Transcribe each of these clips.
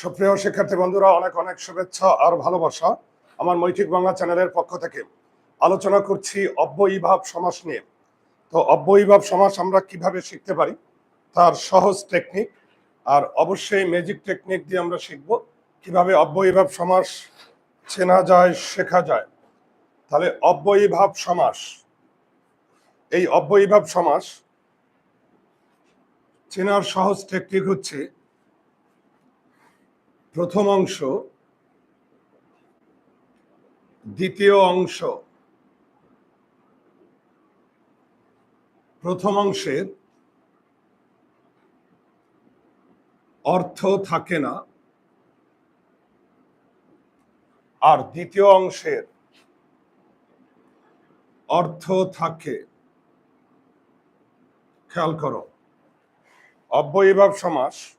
সুপ্রিয় শিক্ষার্থী বন্ধুরা, অনেক অনেক শুভেচ্ছা আর ভালোবাসা আমার মৈত্রিক বাংলা চ্যানেলের পক্ষ থেকে। আলোচনা করছি অব্যয়ীভাব সমাস নিয়ে। তো অব্যয়ীভাব সমাস আমরা কীভাবে শিখতে পারি? তার সহজ টেকনিক আর অবশ্যই ম্যাজিক টেকনিক দিয়ে আমরা শিখব। কীভাবে অব্যয়ীভাব সমাস চেনা যায়, শেখা যায়? তাহলে অব্যয়ীভাব সমাস, এই অব্যয়ীভাব সমাস চেনার সহজ টেকনিক হচ্ছে প্রথম অংশ, দ্বিতীয় অংশ। প্রথম অংশের অর্থ থাকে না। আর দ্বিতীয় অংশের অর্থ থাকে, খেয়াল করো, অব্যয়ীভাব সমাস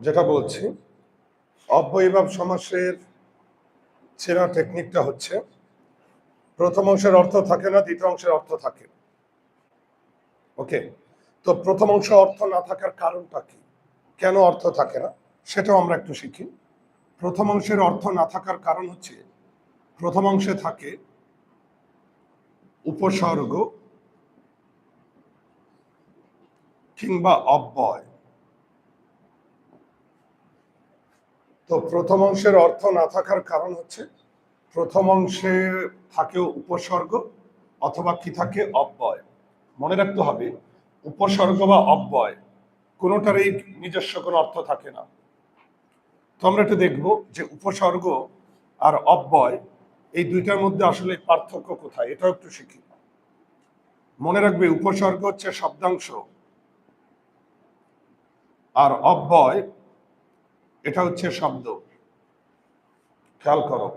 যেটা বলছি, অব্যয়ীভাব সমাসের চেনা টেকনিকটা হচ্ছে, প্রথম অংশের অর্থ থাকে না, দ্বিতীয় অংশের অর্থ থাকে। ওকে তো প্রথম অংশ অর্থ না থাকার কারণটা কি? কেন অর্থ থাকে না? সেটাও আমরা একটু শিখি। প্রথম অংশের অর্থ না থাকার কারণ হচ্ছে, প্রথম অংশে থাকে উপসর্গ কিংবা অব্যয়। তো প্রথম অংশের অর্থ না থাকার কারণ হচ্ছে, প্রথম অংশে থাকে উপসর্গ অথবা কি থাকে অব্যয়। মনে রাখতে হবে, উপসর্গ বা অব্যয় কোনোটারই নিজস্ব কোনো অর্থ থাকে না। তো আমরা একটু দেখব যে উপসর্গ আর অব্যয় এই দুইটার মধ্যে আসলে পার্থক্য কোথায়, এটাও একটু শিখি। মনে রাখবে, উপসর্গ হচ্ছে শব্দাংশ আর অব্যয় এটা হচ্ছে শব্দ। খেয়াল করো।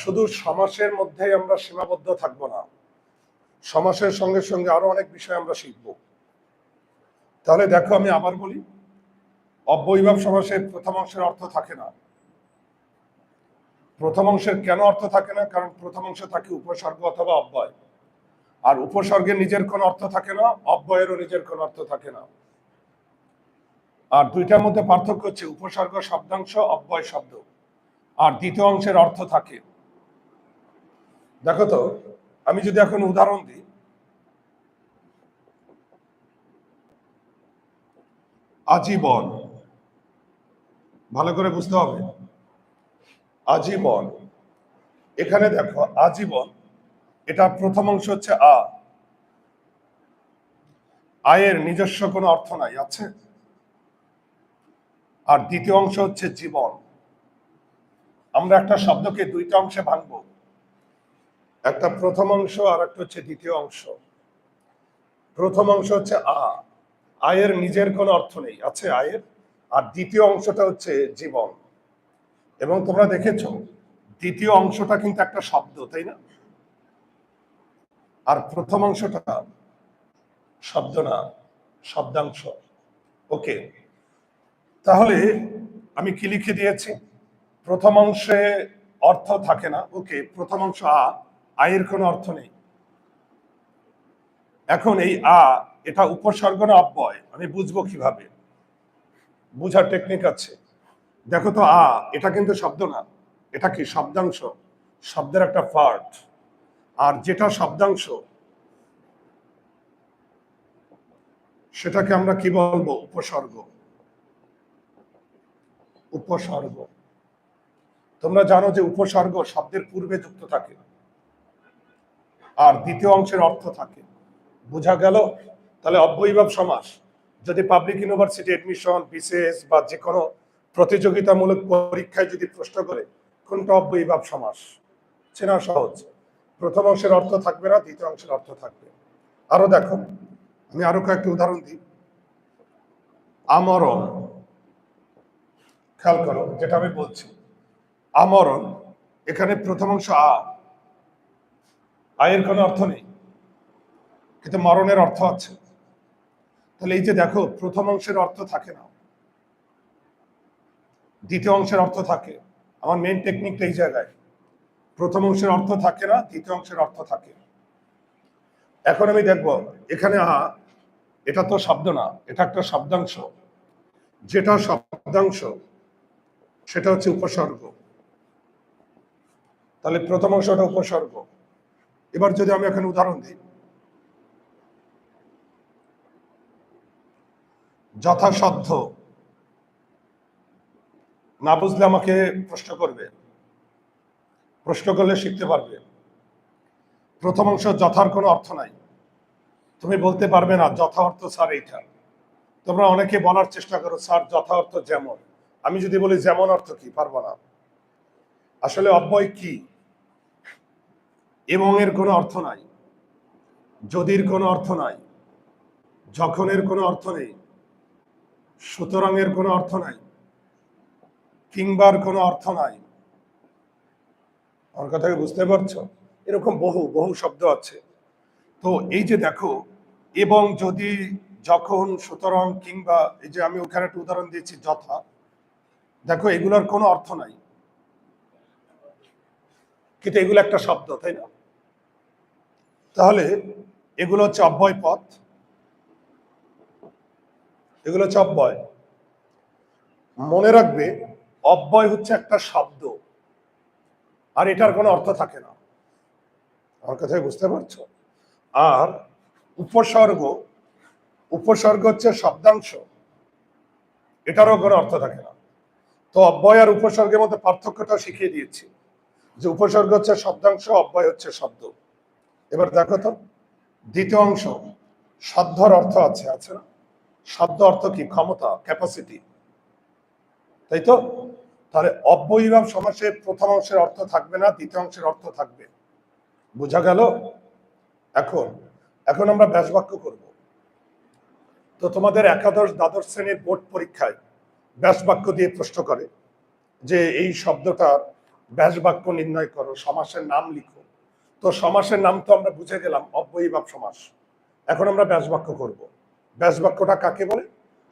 শুধু সমাসের মধ্যেই আমরা সীমাবদ্ধ থাকব না। সমাসের সঙ্গে সঙ্গে আরও অনেক বিষয় আমরা শিখব। তাহলে দেখো আমি আবার বলি, অব্যয়ীভাব সমাসের প্রথম অংশের অর্থ থাকে না। প্রথম অংশের কেন অর্থ থাকে না? কারণ প্রথম অংশে থাকে উপসর্গ অথবা অব্যয়। আর উপসর্গের নিজের কোনো অর্থ থাকে না, অব্যয়েরও নিজের কোনো অর্থ থাকে না। আর দুইটার মধ্যে পার্থক্য হচ্ছে উপসর্গ শব্দাংশ, অব্যয় শব্দ। আর দ্বিতীয় অংশের অর্থ থাকে। দেখো তো, আমি যদি এখন উদাহরণ দিই। আজীবন। ভালো করে বুঝতে হবে। আজীবন। এখানে দেখো, আজীবন এটা প্রথম অংশ হচ্ছে আ। আয়ের নিজস্ব কোনো অর্থ নাই, আছে? আর দ্বিতীয় অংশ হচ্ছে জীবন। আমরা একটা শব্দকে দুইটা অংশে ভাঙবো। একটা প্রথম অংশ আর একটা হচ্ছে দ্বিতীয় অংশ। প্রথম অংশ হচ্ছে আ। আয়ের নিজের কোনো অর্থ নেই। আছে আয়ের। আর দ্বিতীয় অংশটা হচ্ছে জীবন। এবং তোমরা দেখেছ, দ্বিতীয় অংশটা কিন্তু একটা শব্দ, তাই না? আর প্রথম অংশটা শব্দ না, শব্দাংশ। ওকে। তাহলে আমি কি লিখে দিয়েছি? প্রথম অংশে অর্থ থাকে না। ওকে, প্রথম অংশ আ, আয়ের কোনো অর্থ নেই। এখন এই আ, এটা উপসর্গ না অব্যয়? আমি বুঝব কীভাবে? বুঝার টেকনিক আছে। দেখো তো, আ, এটা কিন্তু শব্দ না। এটা কি শব্দাংশ? শব্দের একটা পার্ট আর যেটা শব্দাংশ, সেটাকে আমরা কি বলব? উপসর্গ। উপসর্গ। তোমরা জানো যে উপসর্গ শব্দের পূর্বে যুক্ত থাকে। আর দ্বিতীয় অংশের অর্থ থাকে। বোঝা গেল? তাহলে অব্যয়ীভাব সমাস। যদি পাবলিক ইউনিভার্সিটি এডমিশন বিসিএস বা যে কোনো প্রতিযোগিতামূলক পরীক্ষায় যদি প্রশ্ন করে, কোনটা অব্যয়ীভাব সমাস? চেনা সহজ। প্রথম অংশের অর্থ থাকবে না, দ্বিতীয় অংশের অর্থ থাকবে। আরও দেখো। আমি আরও কয়েকটি উদাহরণ দিই। আমরণ। খেয়াল করো, যেটা আমি বলছি। আমরণ, এখানে প্রথম অংশ আ। আয়ের কোনো অর্থ নেই, কিন্তু মরণের অর্থ আছে। তাহলে এই যে দেখো, প্রথম অংশের অর্থ থাকে না। দ্বিতীয় অংশের অর্থ থাকে। আমার মেন টেকনিকটা এই জায়গায়। প্রথম অংশের অর্থ থাকে না, দ্বিতীয় অংশের অর্থ থাকে। এখন আমি দেখব, এখানে আ, এটা তো শব্দ না, এটা একটা শব্দাংশ। যেটা শব্দাংশ সেটা হচ্ছে উপসর্গ। তাহলে প্রথম অংশটা উপসর্গ। এবার যদি আমি এখানে উদাহরণ দিই। যথাসাধ্য। না বুঝলে আমাকে প্রশ্ন করবে। প্রশ্ন করলে শিখতে পারবে। প্রথম অংশ যথার কোনো অর্থ নাই। তুমি বলতে পারবে না যথা অর্থ স্যার এইটা। তোমরা অনেকে বলার চেষ্টা করো, স্যার যথা অর্থ যেমন। আমি যদি বলি যেমন অর্থ কি, পারব না। আসলে অব্যয় কি? এবং এর কোনো অর্থ নাই। যদির কোনো অর্থ নাই, যখনের কোনো অর্থ নেই সুতরাং এর কোনো অর্থ নাই, কিংবার কোনো অর্থ নাই। আমার কথা বুঝতে পারছ? এরকম বহু বহু শব্দ আছে। তো এই যে দেখো, এবং যদি যখন সুতরাং কিংবা এই যে আমি ওখানে একটা উদাহরণ দিয়েছি, যথা দেখো, এগুলোর কোনো অর্থ নাই। কিন্তু এগুলো একটা শব্দ, তাই না? তাহলে এগুলো হচ্ছে অব্যয় পথ। এগুলো হচ্ছে অব্যয়। মনে রাখবে, অব্যয় হচ্ছে একটা শব্দ, আর এটার কোনো অর্থ থাকে না। আমার কথায় বুঝতে পারছ? আর উপসর্গ উপসর্গ হচ্ছে শব্দাংশ, এটারও কোনো অর্থ থাকে না। তো অব্যয় আর উপসর্গের মধ্যে পার্থক্যটা শিখিয়ে দিয়েছি। যে উপসর্গ হচ্ছে শব্দাংশ, অব্যয় হচ্ছে শব্দ। এবার দেখো তো, দ্বিতীয় অংশ সাধ্যর অর্থ আছে আছে না? সাধ্য অর্থ কি? ক্ষমতা ক্যাপাসিটি তাই তো? তাহলে অব্যয়ীভাব সমাসের প্রথম অংশের অর্থ থাকবে না, দ্বিতীয় অংশের অর্থ থাকবে। বোঝা গেল? এখন এখন আমরা ব্যাসবাক্য করব। তো তোমাদের একাদশ, দ্বাদশ শ্রেণির বোর্ড পরীক্ষায় ব্যাসবাক্য দিয়ে প্রশ্ন করে যে এই শব্দটার ব্যাসবাক্য নির্ণয় করো, সমাসের নাম লিখো। তো সমাসের নাম তো আমরা বুঝে গেলাম, অব্যয়ীভাব সমাস। এখন আমরা ব্যাসবাক্য করব। ব্যাসবাক্যটা কাকে বলে?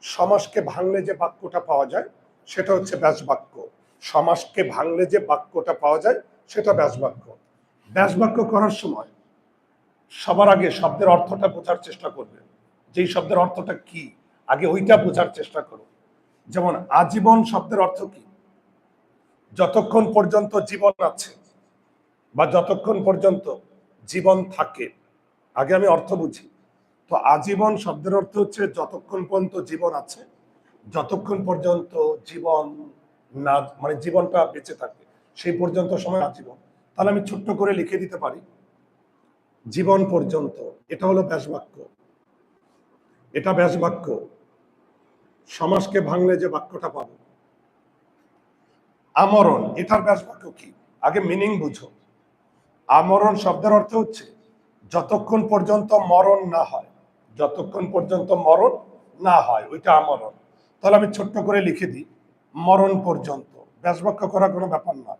সমাসকে ভাঙলে যে বাক্যটা পাওয়া যায়, সেটা হচ্ছে ব্যাসবাক্য। সমাসকে ভাঙলে যে বাক্যটা পাওয়া যায়, সেটা ব্যাসবাক্য। ব্যাসবাক্য করার সময় সবার আগে শব্দের অর্থটা বোঝার চেষ্টা করবে। যেই শব্দের অর্থটা কি, আগে ওইটা বোঝার চেষ্টা করো। যেমন আজীবন শব্দের অর্থ কি? যতক্ষণ পর্যন্ত জীবন আছে বা যতক্ষণ পর্যন্ত জীবন থাকে। আগে আমি অর্থ বুঝি। তো আজীবন শব্দের অর্থ হচ্ছে যতক্ষণ পর্যন্ত জীবন আছে, যতক্ষণ পর্যন্ত জীবন না মানে জীবনটা বেঁচে থাকে, সেই পর্যন্ত সময় আজীবন। তাহলে আমি ছোট্ট করে লিখে দিতে পারি। জীবন পর্যন্ত, এটা হলো ব্যাসবাক্য। এটা ব্যাসবাক্য। সমাজকে ভাঙলে যে বাক্যটা পাবো। আমরণ, এটার ব্যাস বাক্য কি? আগে মিনিং বুঝো। আমরণ শব্দের অর্থ হচ্ছে, যতক্ষণ পর্যন্ত মরণ না হয়, যতক্ষণ পর্যন্ত মরণ না হয়, ওইটা আমরণ। তাহলে আমি ছোট্ট করে লিখে দিই, মরণ পর্যন্ত। ব্যাসবাক্য করা কোনো ব্যাপার না।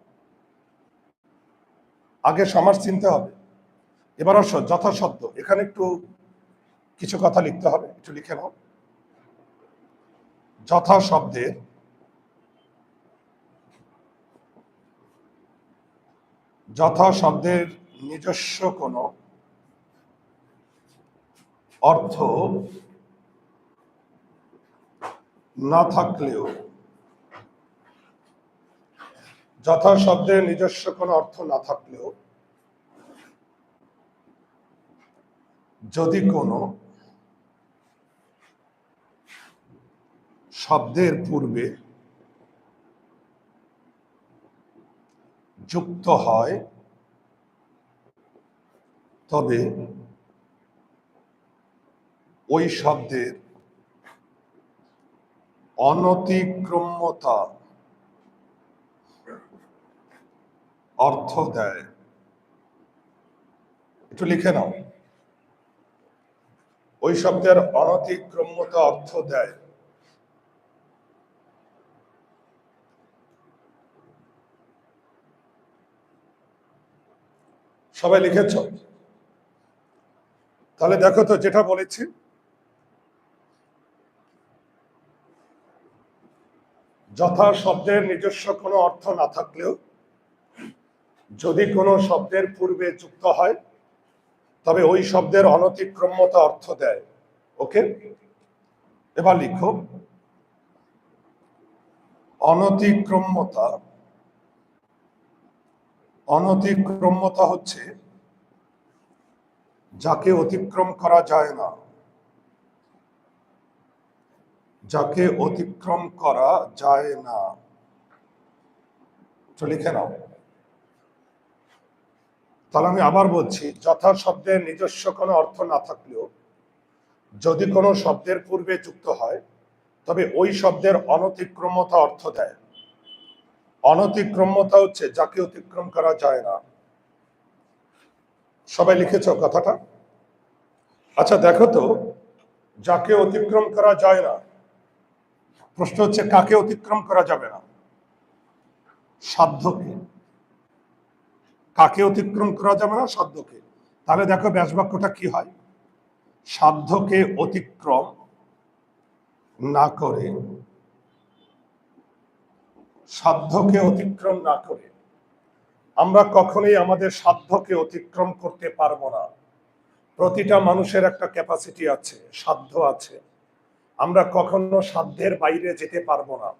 আগে সমাজ চিনতে হবে। এবার যথাশব্দ। এখানে একটু কিছু কথা লিখতে হবে, একটু লিখে নাও। যথা শব্দের যথা শব্দের নিজস্ব কোনো অর্থ না থাকলেও যথা শব্দের নিজস্ব কোনো অর্থ না থাকলেও যদি কোনো শব্দের পূর্বে যুক্ত হয়, তবে ওই শব্দের অনতিক্রম্যতা অর্থ দেয়। একটু লিখে নাও। ওই শব্দের অনতিক্রম্যতা অর্থ দেয়। সবাই লিখেছ। তাহলে দেখো তো যেটা বলেছি। যথা শব্দের নিজস্ব কোনো অর্থ না থাকলেও যদি কোনো শব্দের পূর্বে যুক্ত হয়, তবে ওই শব্দের অনতিক্রম্যতা অর্থ দেয়। ওকে? এবার লিখো। অনতিক্রম্যতা অনতিক্রম্যতা হচ্ছে, যাকে অতিক্রম করা যায় না। যাকে অতিক্রম করা যায় না। লিখে নাও। তাহলে আমি আবার বলছি, যথা শব্দের নিজস্ব কোনো অর্থ না থাকলেও, যদি কোনো শব্দের পূর্বে যুক্ত হয়, তবে ওই শব্দের অনতিক্রমতা অর্থ দেয়। অনতিক্রম্যতা হচ্ছে, যাকে অতিক্রম করা যায় না। সবাই লিখেছ কথাটা? আচ্ছা দেখো তো, যাকে অতিক্রম করা যায় না, প্রশ্ন হচ্ছে, কাকে অতিক্রম করা যাবে না? সাধ্যকে। কাকে অতিক্রম করা যাবে না? সাধ্যকে। তাহলে দেখো ব্যাস বাক্যটা কি হয়? সাধ্যকে অতিক্রম না করে সাধ্যকে অতিক্রম না করে। আমরা কখনোই আমাদের সাধ্যকে অতিক্রম করতে পারব না। প্রতিটা মানুষের একটা ক্যাপাসিটি আছে, সাধ্য আছে। আমরা কখনো সাধ্যের বাইরে যেতে পারব না।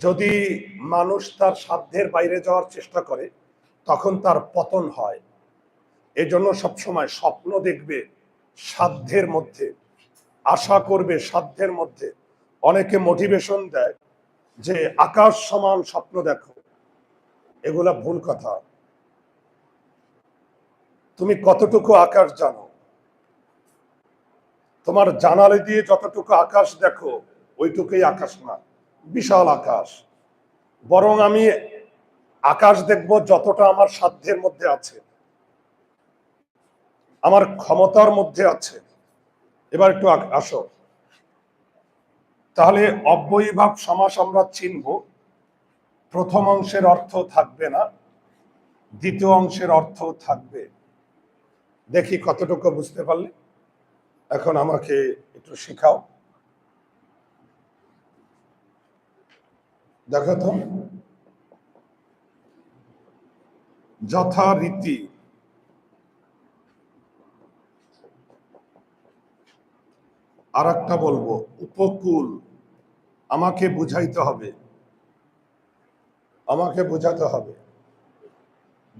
যদি মানুষ তার সাধ্যের বাইরে যাওয়ার চেষ্টা করে, তখন তার পতন হয়। এজন্য সবসময় স্বপ্ন দেখবে সাধ্যের মধ্যে। আশা করবে সাধ্যের মধ্যে। অনেকে মোটিভেশন দেয় যে আকাশ সমান স্বপ্ন দেখো, এগুলা ভুল কথা। তুমি কতটুকু আকাশ জানো? তোমার জানালে দিয়ে যতটুকু আকাশ দেখো, ওইটুকুই আকাশ না, বিশাল আকাশ। বরং আমি আকাশ দেখব যতটা আমার সাধ্যের মধ্যে আছে। আমার ক্ষমতার মধ্যে আছে। এবার একটু আসো। তাহলে অব্যয়ীভাব সমাস আমরা চিনব প্রথম অংশের অর্থ থাকবে না, দ্বিতীয় অংশের অর্থ থাকবে। দেখি কতটুকু বুঝতে পারলে। এখন আমাকে একটু শেখাও। দেখো তো। যথারীতি আর একটা বলব, উপকূল আমাকে বুঝাইতে হবে। আমাকে বোঝাতে হবে।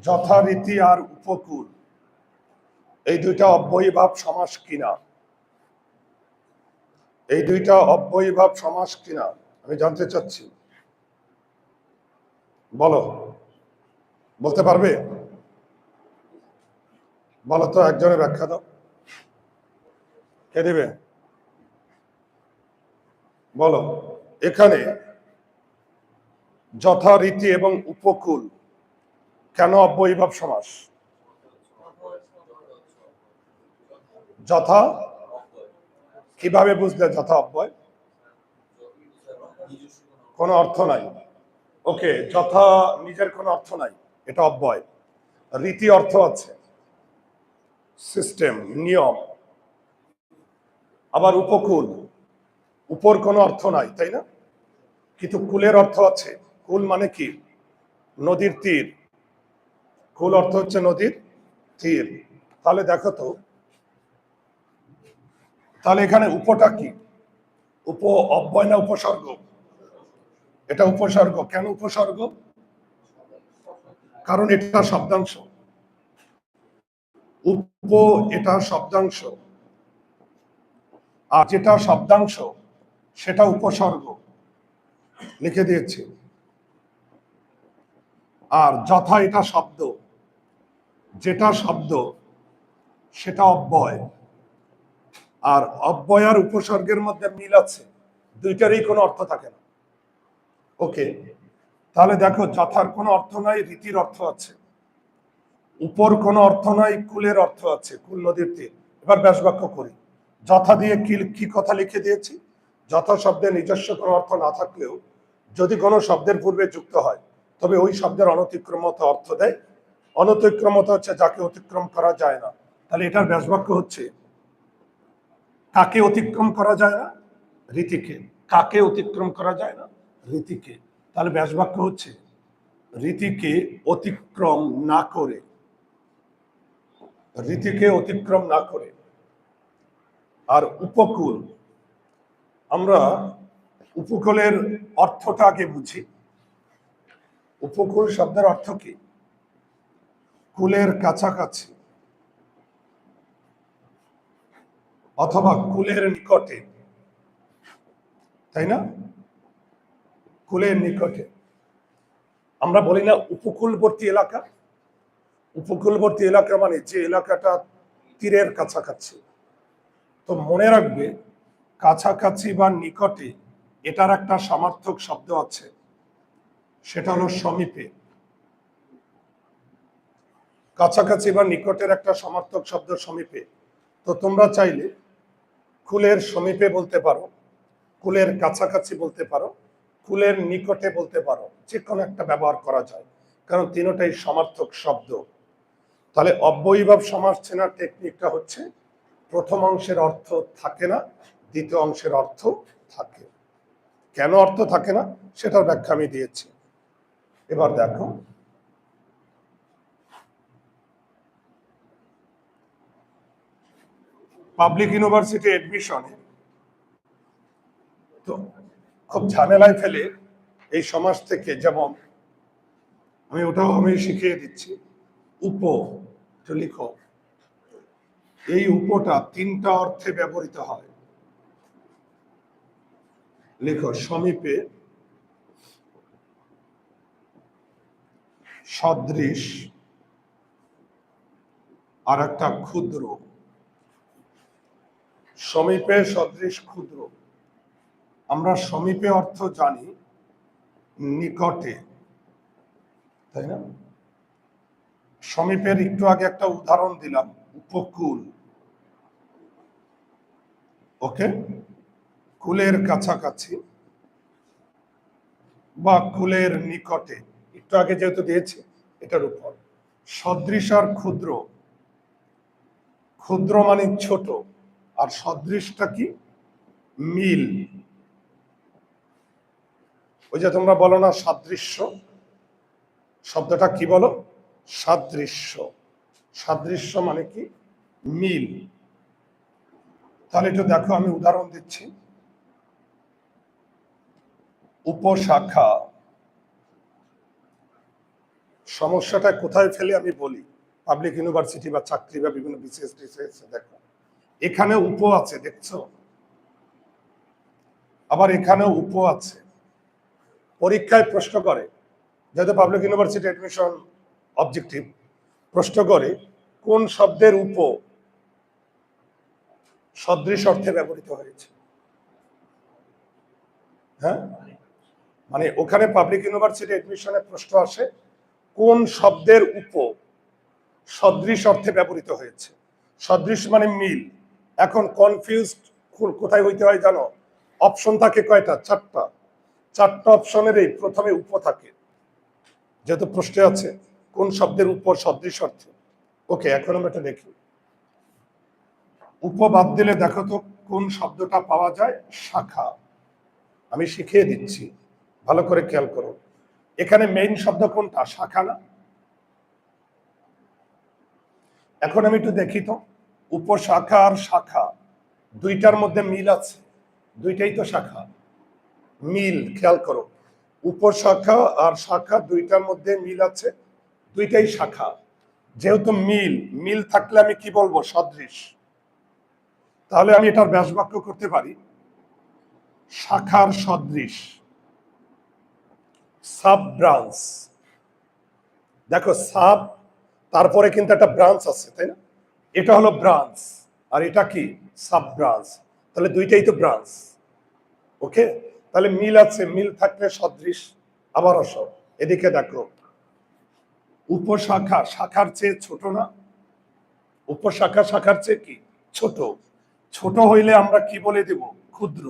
যথারীতি আর উপকূল। এই দুইটা অব্যয়ীভাব সমাস কিনা? এই দুইটা অব্যয়ীভাব সমাস কিনা? আমি জানতে চাচ্ছি। বলো। বলতে পারবে? বলো তো একজনের ব্যাখ্যা দাও। কে দেবে? বলো। এখানে যথারীতি এবং উপকূল কেন অব্যয়ীভাব সমাস? যথা কীভাবে বুঝলে যথা অব্যয়? কোনো অর্থ নাই। ওকে, যথা নিজের কোনো অর্থ নাই, এটা অব্যয়। রীতি অর্থ আছে। সিস্টেম, নিয়ম। আবার উপকূল উপর কোনো অর্থ নাই, তাই না? কিন্তু কুলের অর্থ আছে। কুল মানে কি? নদীর তীর। কুল অর্থ হচ্ছে নদীর তীর। তাহলে দেখো তো, তাহলে এখানে উপটা কি? উপ অব্যয় না উপসর্গ? এটা উপসর্গ। কেন উপসর্গ? কারণ এটা শব্দাংশ। উপ এটা শব্দাংশ। আর যেটা শব্দাংশ সেটা উপসর্গ। লিখে দিয়েছি। আর যথা এটা শব্দ, যেটা শব্দ, সেটা অব্যয়। আর অব্যয় আর উপসর্গের মধ্যে মিল আছে, দুইটারই কোনো অর্থ থাকে না। ওকে, তাহলে দেখো, যথার কোনো অর্থ নাই, রীতির অর্থ আছে। উপর কোনো অর্থ নাই, কুলের অর্থ আছে, কুল নদীর তীর। এবার ব্যাস বাক্য করি। যথা দিয়ে কি কি কথা লিখে দিয়েছি? যথা শব্দের নিজস্ব কোনো অর্থ না থাকলেও যদি কোনো শব্দের পূর্বে যুক্ত হয়, তবে ওই শব্দের অনতিক্রমতা অর্থ দেয়। অনতিক্রমতা হচ্ছে যাকে অতিক্রম করা যায় না। তাহলে এটার ব্যাস বাক্য হচ্ছে, কাকে অতিক্রম করা যায় না? রীতিকে। কাকে অতিক্রম করা যায় না? রীতিকে। তাহলে ব্যাস বাক্য হচ্ছে, রীতিকে অতিক্রম না করে। রীতিকে অতিক্রম না করে। আর উপকূল আমরা উপকূলের অর্থটা আগে বুঝি। উপকূল শব্দের অর্থ কি? কুলের কাছাকাছি। অথবা কুলের নিকটে। তাই না? কুলের নিকটে। আমরা বলি না উপকূলবর্তী এলাকা। উপকূলবর্তী এলাকা মানে যে এলাকাটা তীরের কাছাকাছি। তো মনে রাখবে কাছাকাছি বা নিকটে এটার একটা সমার্থক শব্দ আছে। সেটা হলো সমীপে। কাছাকাছি বা নিকটের একটা সমার্থক শব্দ সমীপে। তো তোমরা চাইলে কুলের সমীপে বলতে পারো, কুলের কাছাকাছি বলতে পারো, কুলের নিকটে বলতে পারো, যে কোনো একটা ব্যবহার করা যায়, কারণ তিনোটাই সমার্থক শব্দ। তাহলে অব্যয়ীভাব সমাস চেনার টেকনিকটা হচ্ছে, প্রথম অংশের অর্থ থাকে না দ্বিতীয় অংশের অর্থ থাকে। কেন অর্থ থাকে না? সেটার ব্যাখ্যা আমি দিয়েছি। এবার দেখো। পাবলিক ইউনিভার্সিটি এডমিশনে তো খুব ঝামেলায় ফেলে এই সমাজ থেকে যেমন আমি ওটাও আমি শিখিয়ে দিচ্ছি। উপ লিখো। এই উপটা তিনটা অর্থে ব্যবহৃত হয়। লিখো সমীপে সদৃশ আর একটা ক্ষুদ্র। সমীপে সদৃশ ক্ষুদ্র। আমরা সমীপে অর্থ জানি নিকটে। তাই না? সমীপের একটু আগে একটা উদাহরণ দিলাম, উপকূল। ওকে? কুলের কাছাকাছি বা কুলের নিকটে। একটু আগে যেহেতু দিয়েছি, এটার উপর। সদৃশ আর ক্ষুদ্র। ক্ষুদ্র মানে ছোট, আর সদৃশটা কি? মিল। ওই যে তোমরা বলো না সাদৃশ্য? শব্দটা কি বলো? সাদৃশ্য। সাদৃশ্য মানে কি? মিল। তাহলে একটু দেখো, আমি উদাহরণ দিচ্ছি। উপশাখা। সমস্যাটা কোথায় ফেলে আমি বলি? পাবলিক ইউনিভার্সিটি বা চাকরি বা বিভিন্ন বিশেষ বিশেষ দেখো। এখানে উপ আছে, দেখছ? আবার এখানে উপ আছে। পরীক্ষায় প্রশ্ন করে, যেহেতু পাবলিক ইউনিভার্সিটি অ্যাডমিশন অবজেক্টিভ প্রশ্ন করে, কোন শব্দের উপ সদৃশ অর্থে ব্যবহৃত হয়েছে? হ্যাঁ? মানে ওখানে পাবলিক ইউনিভার্সিটি অ্যাডমিশনে প্রশ্ন আসে, কোন শব্দের উপ সদৃশ অর্থে ব্যবহৃত হয়েছে? সদৃশ মানে মিল। এখন কনফিউজড কোথায় হইতে হয় জানো? অপশন থাকে কয়টা? চারটা। চারটা অপশনের এই প্রথমে উপ থাকে। যেহেতু প্রশ্নে আছে, কোন শব্দের উপর সদৃশ অর্থে? ওকে এখন আমরা এটা দেখি। উপ বাদ দিলে দেখো তো কোন শব্দটা পাওয়া যায়? শাখা। আমি শিখিয়ে দিচ্ছি। ভালো করে খেয়াল করো এখানে মেইন শব্দ কোনটা? শাখা না এখন আমি একটু দেখি তো। উপশাখা আর শাখা, দুইটার মধ্যে মিল আছে? দুইটাই তো শাখা। মিল, খেয়াল করো। উপশাখা আর শাখা দুইটার মধ্যে মিল আছে, দুইটাই শাখা। যেহেতু মিল মিল থাকলে আমি কি বলব? সদৃশ। তাহলে আমি এটার ব্যাস বাক্য করতে পারি। শাখার সদৃশ। সাব ব্রাঞ্চ দেখো, সাব, তারপরে কিন্তু একটা ব্রাঞ্চ আছে, তাই না? এটা হলো ব্রাঞ্চ, আর এটা কি? সাব ব্রাঞ্চ তাহলে দুইটাই তো ব্রাঞ্চ। ওকে? তাহলে মিল আছে, মিল থাকলে সদৃশ আবার আসো এদিকে দেখো। উপশাখা, শাখার চেয়ে ছোট না? উপশাখা, শাখার চেয়ে কি? ছোট। ছোট হইলে আমরা কি বলে দেব? ক্ষুদ্র।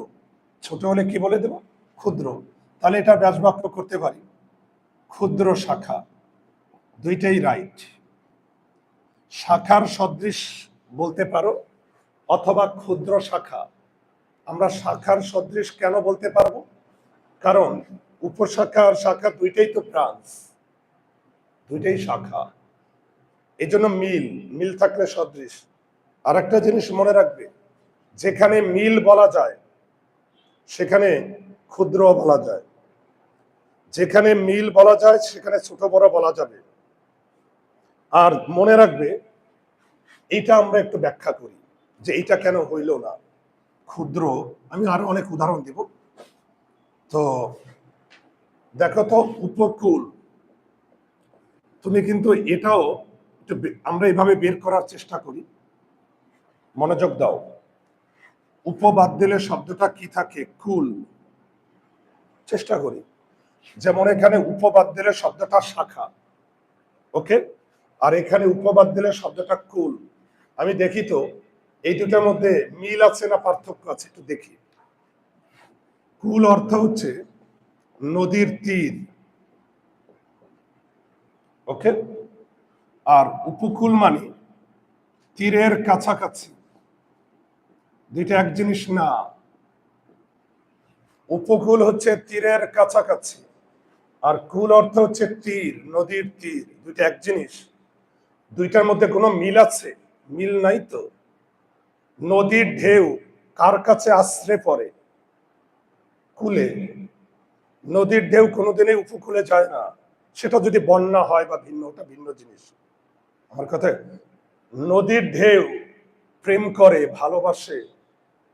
ছোট হলে কি বলে দেব? ক্ষুদ্র। তাহলে এটা ব্যাসবাক্য করতে পারি। ক্ষুদ্র শাখা, দুইটাই রাইট শাখার সদৃশ বলতে পারো অথবা ক্ষুদ্র শাখা। আমরা শাখার সদৃশ কেন বলতে পারব? কারণ উপশাখা আর শাখা দুইটাই তো ব্রাঞ্চ দুইটাই শাখা। এই জন্য মিল মিল থাকলে সদৃশ। আর একটা জিনিস মনে রাখবে, যেখানে মিল বলা যায়, সেখানে ক্ষুদ্র বলা যায়। যেখানে মিল বলা যায়, সেখানে ছোট বড় বলা যাবে। আর মনে রাখবে, এটা আমরা একটু ব্যাখ্যা করি, যে এটা কেন হইল না। ক্ষুদ্র, আমি আরও অনেক উদাহরণ দিব। তো, দেখো তো, উপকূল। তুমি কিন্তু এটাও আমরা এভাবে বের করার চেষ্টা করি। মনোযোগ দাও। উপবাদ দিলে শব্দটা কি থাকে? কুল। চেষ্টা করি। যেমন এখানে উপবাদ দিলে শব্দটা শাখা, ওকে? আর এখানে উপবাদ দিলে শব্দটা কুল। আমি দেখি তো, এই দুটার মধ্যে মিল আছে না পার্থক্য আছে? একটু দেখি। কুল অর্থ হচ্ছে নদীর তীর, ওকে? আর উপকূল মানে তীরের কাছাকাছি। দুইটা এক জিনিস না। উপকূল হচ্ছে তীরের কাছাকাছি। আর কুল অর্থ হচ্ছে তীর, নদীর তীর, দুইটা এক জিনিস। দুইটার মধ্যে কোনো মিল আছে? মিল নাই তো। নদীর ঢেউ কার কাছে আশ্রে পড়ে? কুলে। নদীর ঢেউ কোনোদিনই উপকূলে যায় না। সেটা যদি বন্যা হয় বা ভিন্ন, ওটা ভিন্ন জিনিস। আমার কথা, নদীর ঢেউ প্রেম করে, ভালোবাসে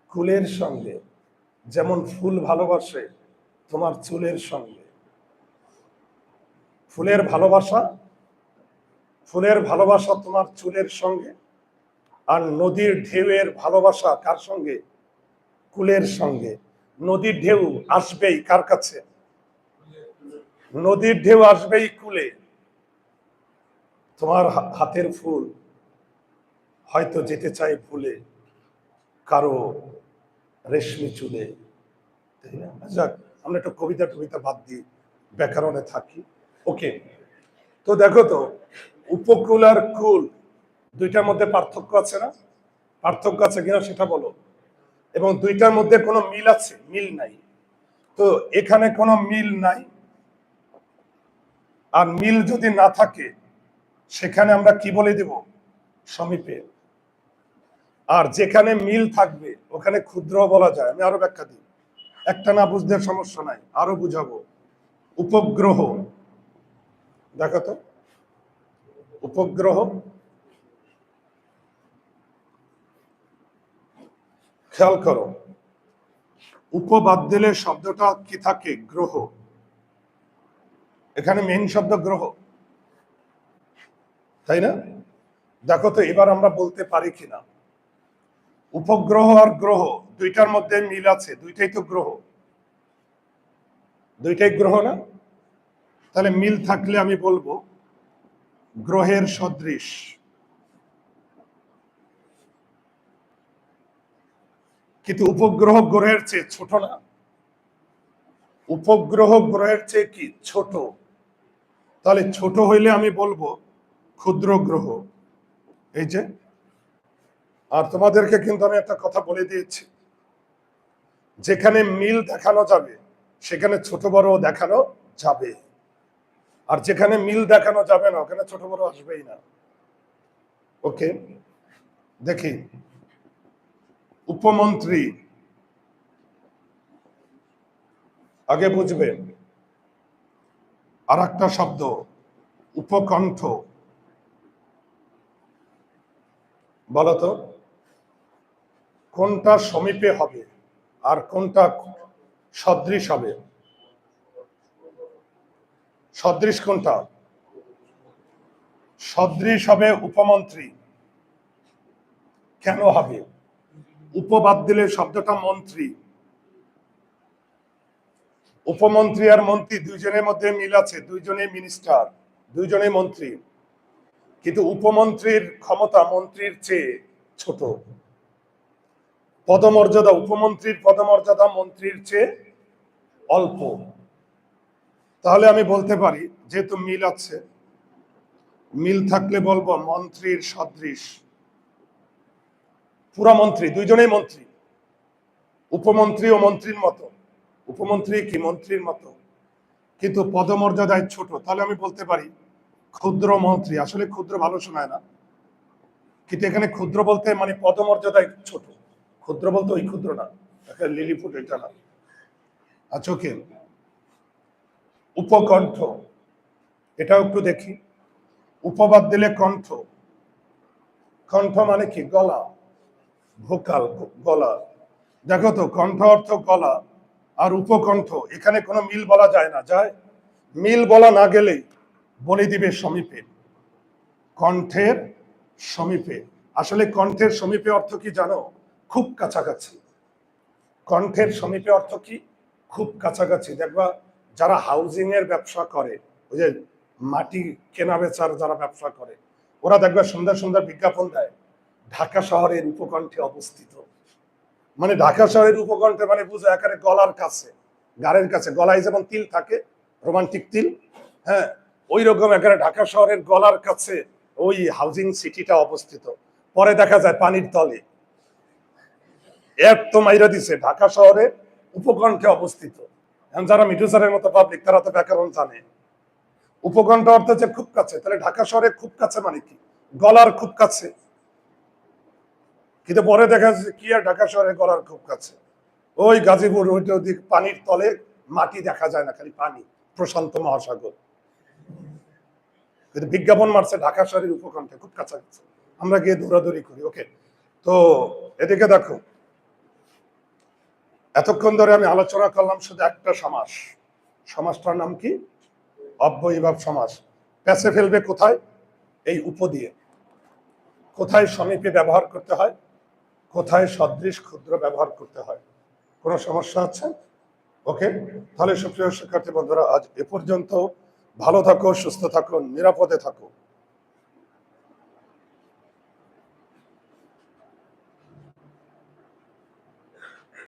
কুলের সঙ্গে। যেমন ফুল ভালোবাসে তোমার চুলের সঙ্গে। ফুলের ভালোবাসা ফুলের ভালোবাসা তোমার চুলের সঙ্গে আর নদীর ঢেউয়ের ভালোবাসা কার সঙ্গে? কুলের সঙ্গে। নদীর ঢেউ আসবেই কার কাছে? নদীর ঢেউ আসবেই কুলে। তোমার হাতের ফুল হয়তো যেতে চাই ভুলে, কারও রেশমি চুলে। যাক, আমরা একটু কবিতা টবিতা বাদ দিই ব্যাকরণে থাকি। ওকে তো দেখো তো, উপকূল আর কুল, দুইটার মধ্যে পার্থক্য আছে না? পার্থক্য আছে কিনা সেটা বলো। এবং দুইটার মধ্যে কোনো মিল আছে? মিল নাই। তো এখানে কোনো মিল নাই। আর মিল যদি না থাকে, সেখানে আমরা কি বলে দেব? সমীপে। আর যেখানে মিল থাকবে, ওখানে ক্ষুদ্র বলা যায়। আমি আরও ব্যাখ্যা দিই। একটা না বুঝতে সমস্যা নাই, আরও বুঝাবো। উপগ্রহ। দেখো তো। উপগ্রহ। খেয়াল করো। উপবাদ দিলে শব্দটা কি থাকে? গ্রহ। এখানে মেন শব্দ গ্রহ। তাই না? দেখো তো, এবার আমরা বলতে পারি কিনা। উপগ্রহ আর গ্রহ, দুইটার মধ্যে মিল আছে। দুইটাই তো গ্রহ। দুইটাই গ্রহ না? তাহলে মিল থাকলে আমি বলব গ্রহের সদৃশ। কিন্তু উপগ্রহ গ্রহের চেয়ে ছোট না। উপগ্রহ গ্রহের চেয়ে কি ছোট? তাহলে ছোট হইলে আমি বলব ক্ষুদ্র গ্রহ। এই যে, আর তোমাদেরকে কিন্তু আমি একটা কথা বলে দিয়েছি। যেখানে মিল দেখানো যাবে, সেখানে ছোট বড় দেখানো যাবে। আর যেখানে মিল দেখানো যাবে না, ওখানে ছোট বড় আসবেই না। ওকে দেখি। উপমন্ত্রী। আগে বুঝবে। আর একটা শব্দ। উপকণ্ঠ। বলতো, কোনটা সমীপে হবে আর কোনটা সদৃশ হবে? সদৃশ কোনটা? সদৃশ হবে উপমন্ত্রী। কেন হবে? উপবাদ দিলে শব্দটা মন্ত্রী। উপমন্ত্রী আর মন্ত্রী দুইজনের মধ্যে মিল আছে দুইজনে মিনিস্টার দুইজনে মন্ত্রী। কিন্তু উপমন্ত্রীর ক্ষমতা মন্ত্রীর চেয়ে ছোট। পদমর্যাদা উপমন্ত্রীর পদমর্যাদা মন্ত্রীর চেয়ে অল্প। তাহলে আমি বলতে পারি, যেহেতু মিল আছে, মিল থাকলে বলব মন্ত্রীর সদৃশ। পুরা মন্ত্রী, দুইজনেই মন্ত্রী। উপমন্ত্রী ও মন্ত্রীর মতো। উপমন্ত্রী কি মন্ত্রীর মতো? কিন্তু পদমর্যাদায় ছোট। তাহলে আমি বলতে পারি, ক্ষুদ্র মন্ত্রী। আসলে ক্ষুদ্র ভালো শোনায় না। কিন্তু এখানে ক্ষুদ্র বলতে মানে পদমর্যাদায় ছোট। ক্ষুদ্র বলতে ওই ক্ষুদ্র না। একটা লিলিপুট এটা না। আচ্ছা উপকণ্ঠ। এটাও একটু দেখি। উপবাদ দিলে কণ্ঠ। কণ্ঠ মানে কি? গলা। ভোকাল, গলা। দেখো তো, কণ্ঠ অর্থ গলা আর উপকণ্ঠ। এখানে কোনো মিল বলা যায় না। যায়? মিল বলা না গেলেই বলে দিবে সমীপে। কণ্ঠের সমীপে। আসলে কণ্ঠের সমীপে অর্থ কি জানো? খুব কাছাকাছি। কণ্ঠের সমীপে অর্থ কি? খুব কাছাকাছি। দেখবা যারা হাউজিং এর ব্যবসা করে, ওই যে মাটি কেনা বেচার যারা ব্যবসা করে, ওরা দেখবে সুন্দর সুন্দর বিজ্ঞাপন দেয়। ঢাকা শহরের উপকণ্ঠে অবস্থিত। মানে ঢাকা শহরের উপকণ্ঠে মানে বুঝো একেবারে গলার কাছে, গাড়ের কাছে। গলায় যেমন তিল থাকে রোমান্টিক তিল হ্যাঁ ওই রকম একেবারে ঢাকা শহরের গলার কাছে ওই হাউজিং সিটিটা অবস্থিত। পরে দেখা যায় পানির তলে। এর তো মাইরা দিছে। ঢাকা শহরে উপকণ্ঠে অবস্থিত। যারা মিঠুসারের মতো পাবলিক তারা তো ব্যাকরণ জানে। উপকণ্ঠ অর্থ হচ্ছে খুব কাছে। তাহলে ঢাকা শহরে খুব কাছে মানে কি? গলার খুব কাছে। কিন্তু পরে দেখা যাচ্ছে কি আর ঢাকা শহরে গলার খুব কাছে। ওই গাজীপুর ওইটা ওদিক পানির তলে মাটি দেখা যায় না, খালি পানি, প্রশান্ত মহাসাগর। কিন্তু বিজ্ঞাপন মারছে ঢাকা শহরের উপকণ্ঠে, খুব কাছাকাছি। আমরা গিয়ে দৌড়াদৌড়ি করি ওকে তো এদিকে দেখো এতক্ষণ ধরে আমি আলোচনা করলাম শুধু একটা সমাস সমাসটার নাম কি? অব্যয়ীভাব সমাস প্যাসে ফেলবে কোথায়? এই উপ দিয়ে। কোথায় সমীপে ব্যবহার করতে হয়? কোথায় সদৃশ ক্ষুদ্র ব্যবহার করতে হয়? কোনো সমস্যা আছে? ওকে, তাহলে সুপ্রিয় শিক্ষার্থী বন্ধুরা, আজ এ পর্যন্ত। ভালো থাকো, সুস্থ থাকো, নিরাপদে থাকো।